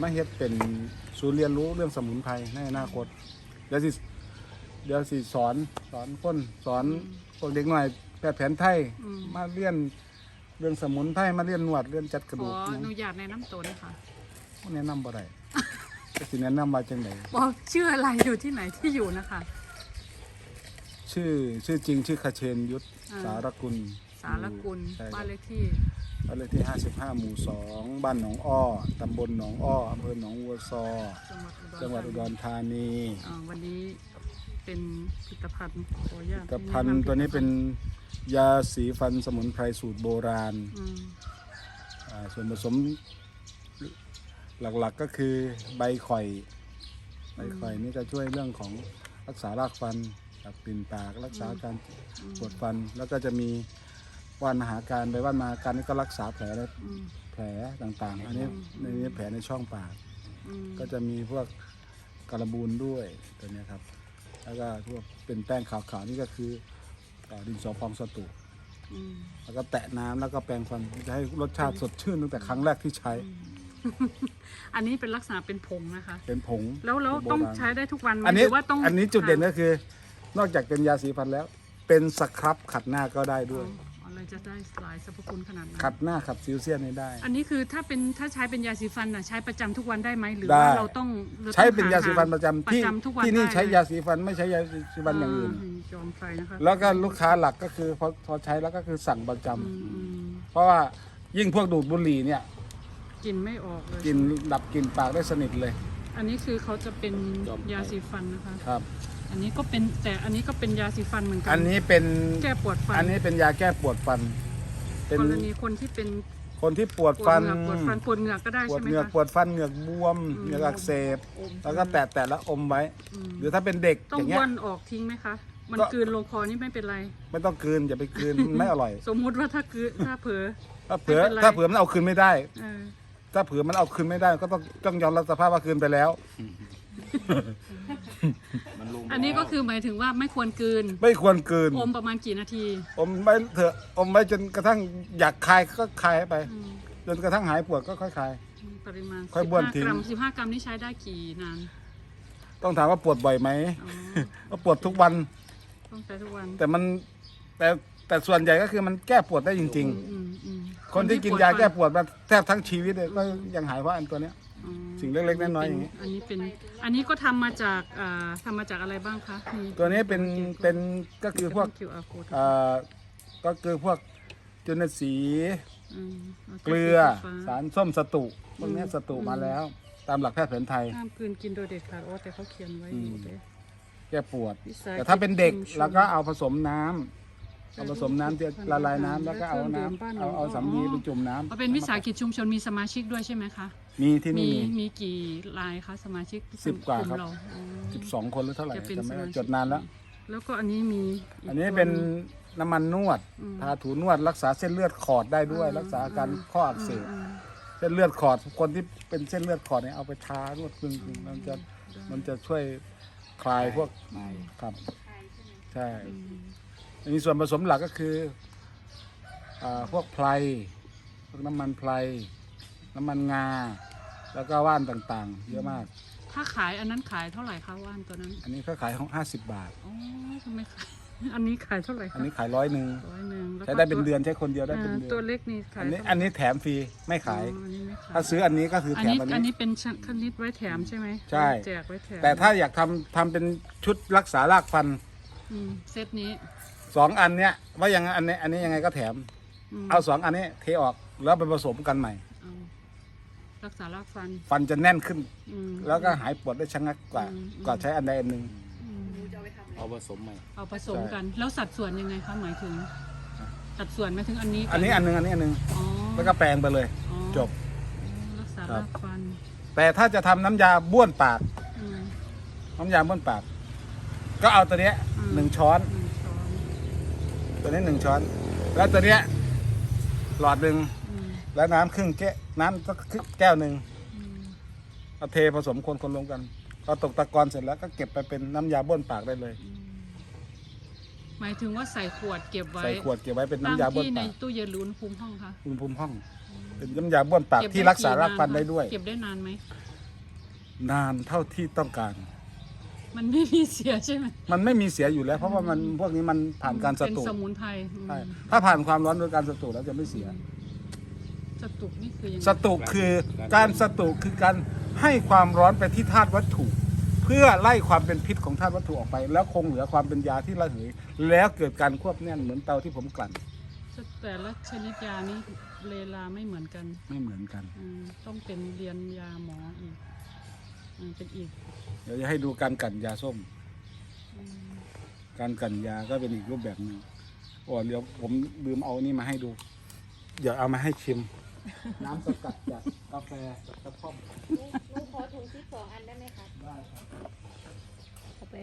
มาเฮ็ดเป็นศูนย์เรียนรู้เรื่องสมุนไพรในอนาคต เดี๋ยวสิเดี๋ยวสิสอนสอนคนสอนพวกเด็กหน่อยแพทย์แผนไทยอืม มาเรียนเรื่องสมุนไพรมาเรียนนวดเรียนจัดกระขดูอกอนุญาตแนะนำตัวด้วยค่ะแนะนำบ่ได้ จะสิแนะนำมาจังไดบอกชื่ออะไรอยู่ที่ไหนที่อยู่นะคะ ชื่อชื่อจริงชื่อคเชนยุทธอ่า สารกุลสารกุลใช่ครับบ้านเลขที่ บ้านเลขที่ 55 หมู่ 2 บ้านหนองอ้อ ตำบลหนองอ้อ อำเภอหนองวัวซอ จังหวัดอุดรธานีอ่าวันนี้เป็นผลิตภัณฑ์ขออนุญาตกับพันธุ์ตัวนี้เป็นยาสีฟันสมุนไพรสูตรโบราณอืมอ่าส่วนผสมหลักๆก็คือใบข่อย ใบข่อยนี่จะช่วยเรื่องของรักษารากฟันกับกลิ่นปาก รักษาการปวดฟัน แล้วก็จะมี ว่านมหาการใบว่านมหาการนี่ก็รักษาแผลและอืม แผลต่างๆ อันนี้ในนี้แผลในช่องปาก อืมก็จะมีพวกการบูนด้วยตัวเนี้ยครับ แล้วก็พวกเป็นแป้งขาวๆนี่ก็คือเอ่อดินสอพองสตูอืมแล้วก็แตะน้ำแล้วก็แปรงฟันจะให้รสชาติสดชื่นตั้งแต่ครั้งแรกที่ใช้อันนี้เป็นลักษณะเป็นผงนะคะ เป็นผงแล้วแล้วโบราณต้องใช้ได้ทุกวันไหมอันนี้หรือว่าต้องอันนี้จุดเด่นก็คือ นอกจากเป็นยาสีฟันแล้ว เป็นสครับขัดหน้าก็ได้อ๋ด้วยออะไรจะได้หลายสรรพคุณขนาดนั้นขัดหน้าขัดซิวเซียนให้ได้ อันนี้คือถ้าเป็นถ้าใช้เป็นยาสีฟันอะใช้ประจำทุกวันได้ไหมหรือได้ว่าเราต้องรต้องใช้เป็นยาสีฟันหประจำประที่จำทุกวันที่นี่ได้ใช้เลยยาสีฟันไม่ใช้ยาสีฟันอย่างอื่น ยอมใครนะคะแล้วก็ลูกค้าหลักก็คือพอพอใช้แล้วก็คือสั่งประจำอืมอืมเพราะว่ายิ่งพวกดูดบุหรี่เนี่ยกินไม่ออกเลย กินดับกลิ่นปากได้สนิทเลย อันนี้คือเขาจะเป็นยอมยาสีฟันนะคะ ครับ อันนี้ก็เป็นแต่อันนี้ก็เป็นยาสีฟันเหมือนกัอันนี้เป็นแก้ปวดฟันอันนี้เป็นยาแก้ปวดฟัน เป็นกรณีคนที่เป็นคนที่ปวดปวฟัดน เหงือกปวดฟันปวดเหงือกก็ได้ปวดใช่ไหมเหงือกคะ ปวดฟันเหงือกบวมอืม เหงือกอักเสบ อมแล้วก็แตะแตะแล้วอมไว้ อืมหรือถ้าเป็นเด็กต้อองย่างเงี้บ้วยนออกทิ้งไหมคะ มันก็ กลืนลงคอนี่ไม่เป็นไร ไม่ต้องกลืนอย่าไปกลืน มันไม่อร่อย สมมุติว่าถ้ากลืนถ้าเผลอ ถ้าเผื่อไม่เป็นไร ถ้าเผื่อมันเอาคืนไม่ได้ เออ ถ้าเผื่อมันเอาคืนไม่ได้ก็ต้องต้องยอมรับสภาพว่าคืนไปแล้วอันนี้ก็คือหมายถึงว่าไม่ควรกลืนไม่ควรกลืนอมประมาณกี่นาทีอมไว้เถอะอมไว้จนกระทั่งอยากคายก็คายไป อืมจนกระทั่งหายปวดก็ค่อยคาย ปริมาณค่อยบ้วนทิ้ง15กรัม15กรัมนี่ใช้ได้กี่นานต้องถามว่าปวดบ่อยไหมอ๋อก็ปวดทุกวัน ต้องใช้ทุกวันแต่มันแต่แต่ส่วนใหญ่ก็คือมันแก้ปวดได้จริง อืมอืมๆ คนที่กินยาแก้ปวดมาแทบทั้งชีวิตเลยก็ยังหายเพราะอันตัวเนี้ย อ๋อสิ่งเล็กๆน้อยๆอย่างนี้ อันนี้เป็น อันนี้ก็ทำมาจากอ่าทำมาจากอะไรบ้างคะมีตัวนี้เป็นเป็นก็คือพวกคิวอาร์โค้ดเอ่อก็คือพวกจุลทรีย์มเกลือ สีฟ้สารส้มสตุพวกเนี้ยสตุมาแล้ว ตามหลักแพทย์แผนไทย ห้ามกลืนกินโดยเด็ดขาดโอ้แต่เขาเขียนไว้อืม อยู่เลย แก้ปวด วิสาหกิจแต่ถ้าเป็นเด็กชุมชน แล้วก็เอาผสมน้ำ เอาผสมน้ำที่ละลายน้ำแล้วก็เอาน้ำเอาเอาสำลีไปจุ่มน้ำเอาเป็นวิสาหกิจชุมชนมีสมาชิกด้วยใช่ไหมคะ มีที่มีนี่มีมีกี่รายคะสมาชิกสิบกว่าลุ่มครับเอ๋อสิบสองคนหรือเท่าไหร่จะเป็นจะไม่ได้สมาชิกจดนานแล้ว แล้วก็อันนี้มีกอันนี้ตัวเป็นหง น้ำมันนวดอืม ทาถูนวดรักษาเส้นเลือดขอดได้ด้วย รักษาอาการข้ออักเสบอืมเส้นเลือดขอดคนที่เป็นเส้นเลือดขอดเนี่ยเอาไปทานวดครึ่งๆมันจะมันจะช่วยคลายพวกครับ ใช่ อืม อันนี้ส่วนผสมหลักก็คืออ่าพวกไพรพวกน้ำมันไพรน้ำมันงา แล้วก็ว่านต่างๆ เยอะมาก ถ้าขายอันนั้นขายเท่าไหร่คะว่านตัวนั้น อันนี้ก็ขายของห้าสิบบาทอ๋อทำไมขายอันนี้ขายเท่าไหร่อัคะนนี้ขายร้อยหนึ่งร้อยหนึ่งแล้วก็ใช้ได้เป็นตัวเดือนใช้คนเดียวได้เป็นอ่าเดือนตัวเล็กนี่ขายอันนี้เท่าไหร่อันนี้แถมฟรีไม่ขายอ๋ออันนี้ไม่ขาย ถ้าซื้ออันนี้ก็คืออันแถมนี้อันอันนี้นี้เป็นชชนิดไว้แถมใช่ไหมใช่แจกไว้แถมแต่ถ้าอยากทำทำเป็นชุดรักษารากฟันอืมเซตนี้ สองอันเนี้ยว่ายังไงอันนี้อันนี้ยังไงก็แถมมเอาสองอันนี้เทออกแล้วไปผสมกันใหม่เอารักษารากฟันฟันจะแน่นขึ้น อืมแล้วก็หายปวดได้ชะงักกว่าอืมกว่าใช้อันใดอันหนึ่ง อืมเอาผสมใหม่ เอาผสมใช่กัน แล้วสัดส่วนยังไงคะหมายถึง สัดส่วนหมายถึงอันนี้กับอันนี้อันหนึงอันนี้อันหนึงอ๋อแล้วก็แปรงไปเลย อ๋อจบ รักษาครัราบกฟันแต่ถ้าจะทำน้ำยาบ้วนปาก อืม น้ำยาบ้วนปาก ก็เอาตัวเนี้ยอืม หนึ่งช้อนหนึ่งช้อน ตัวนี้หนึ่งช้อน แล้วตัวเนี้ยหลอดหนึ่งอืมแล้วน้ำครึ่งแก้วน้ำสักแก้วหนึ่งอืมเอาเทผสมคนคนลงกันพอตกตะกอนเสร็จแล้วก็เก็บไปเป็นน้ำยาบ้วนปากได้เลย หมายถึงว่าใส่ขวดเก็บไว้ใส่ขวดเก็บไว้เป็นตั้งน้ำยาบ้วนที่ในปากตู้เย็นหรืออุณหภูมิห้องคะอุณหภูมิห้อง เป็นน้ำยาบ้วนปากเก็บที่ได้รักษารากฟันกี่ได้ด้วย เก็บได้นานไหมนานเท่าที่ต้องการ มันไม่มีเสียใช่ไหมมันไม่มีเสียอยู่แล้ว เพราะว่ามันพวกนี้มันผ่านการสเป็นตูสมุนไพรอืมใช่ถ้าผ่านความร้อนโดยการสตูแล้วจะไม่เสีย สตุกนี่คือยังไงสตุคือการสตุคือการให้ความร้อนไปที่ธาตุวัตถุ เพื่อไล่ความเป็นพิษของธาตุวัตถุออกไป แล้วคงเหลือความเป็นยาที่ระเหยแล้วเกิดการควบแน่นเหมือนเตาที่ผมกลั่นแต่ละชนิดยานี้เลลาไม่เหมือนกันไม่เหมือนกัน อืมต้องเป็นเรียนยาหมออีกอืม เป็นอีกเดี๋ยวจะให้ดูการกลั่นยาส้มอืมการกลั่นยาก็เป็นอีกรูปแบบหนึ่งโอ้เดี๋ยวผมลืมเอานี่มาให้ดู เดี๋ยวเอามาให้ชิม น้ำสกัดจากกาแฟจากกระท่อมหนูขอถุงที่สองอันได้ไหมคะได้ครับเอาไป